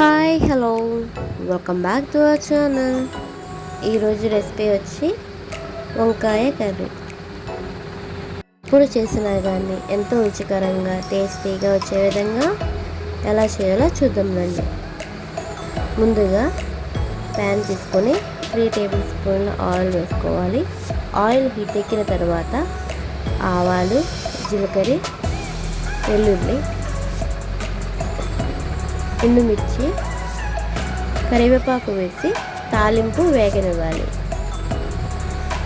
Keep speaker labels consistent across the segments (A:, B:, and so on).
A: Hi hello welcome back to our channel ఈరోజు recipe వచ్చి వంకాయ కర్రీ ఇప్పుడు చేసినా కానీ ఎంతో రుచికరంగా టేస్టీగా వచ్చే విధంగా ఎలా చేయాలో చూద్దాం రండి. ముందుగా ప్యాన్ తీసుకొని త్రీ టేబుల్ స్పూన్ల ఆయిల్ వేసుకోవాలి. ఆయిల్ హీట్ ఎక్కిన తర్వాత ఆవాలు జీలకర్ర వెల్లుల్లి ఎండుమిర్చి కరివేపాకు వేసి తాలింపు వేగనివ్వాలి.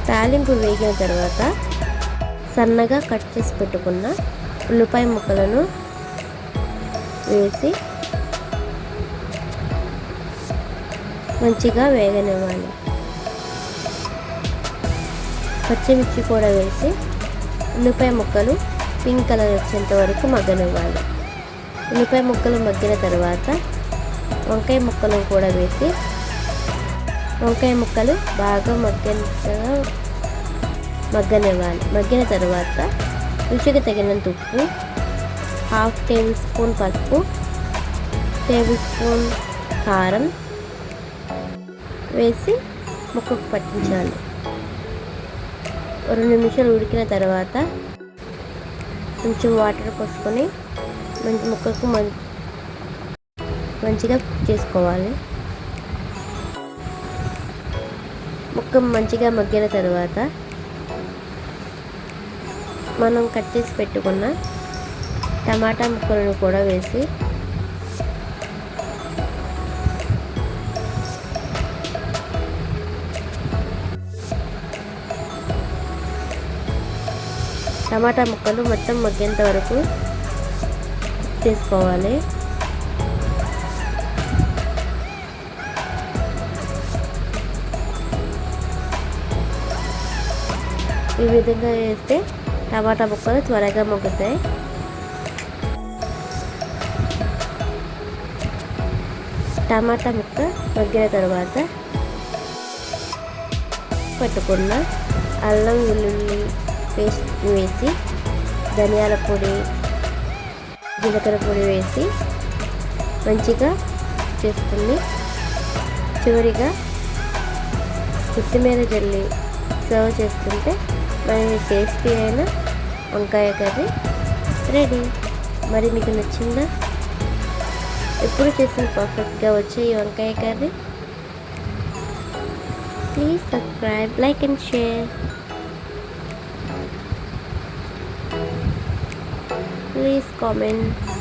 A: తాలింపు వేగిన తర్వాత సన్నగా కట్ చేసి పెట్టుకున్న ఉల్లిపాయ ముక్కలను వేసి మంచిగా వేగనివ్వాలి. పచ్చిమిర్చి కూడా వేసి ఉల్లిపాయ ముక్కలు పింక్ కలర్ వచ్చేంత వరకు మగ్గనివ్వాలి. ఉల్లిపాయ ముక్కలు మగ్గిన తర్వాత వంకాయ ముక్కలు కూడా వేసి వంకాయ ముక్కలు బాగా మగ్గంతగా మగ్గనివ్వాలి. మగ్గిన తర్వాత రుచికి తగినంత ఉప్పు హాఫ్ టేబుల్ స్పూన్ పసుపు టేబుల్ స్పూన్ కారం వేసి ముక్కకు పట్టించాలి. రెండు నిమిషాలు ఉడికిన తర్వాత కొంచెం వాటర్ పోసుకొని మంచి ముక్కకు మంచిగా చేసుకోవాలి. ముక్క మంచిగా మగ్గిన తర్వాత మనం కట్ చేసి పెట్టుకున్న టమాటా ముక్కలను కూడా వేసి టమాటా ముక్కలు మొత్తం మగ్గేంత వరకు చేసుకోవాలి ఈ విధంగా వేస్తే టమాటా ముక్కలు త్వరగా మొగ్గుతాయి. టమాటా ముక్క మగ్గిన తర్వాత పెట్టుకున్న అల్లం వెల్లుల్లి పేస్ట్ వేసి ధనియాల పొడి జీలకర్ర పొడి వేసి మంచిగా చేసుకుని చివరిగా కొత్తిమీర జల్లి సర్వ్ చేసుకుంటే మరి టేస్టీ అయిన వంకాయ కర్రీ రెడీ. మరి మీకు నచ్చిందా? ఎప్పుడు చేసిన పర్ఫెక్ట్గా వచ్చే ఈ వంకాయ curry. Please subscribe like and share please comment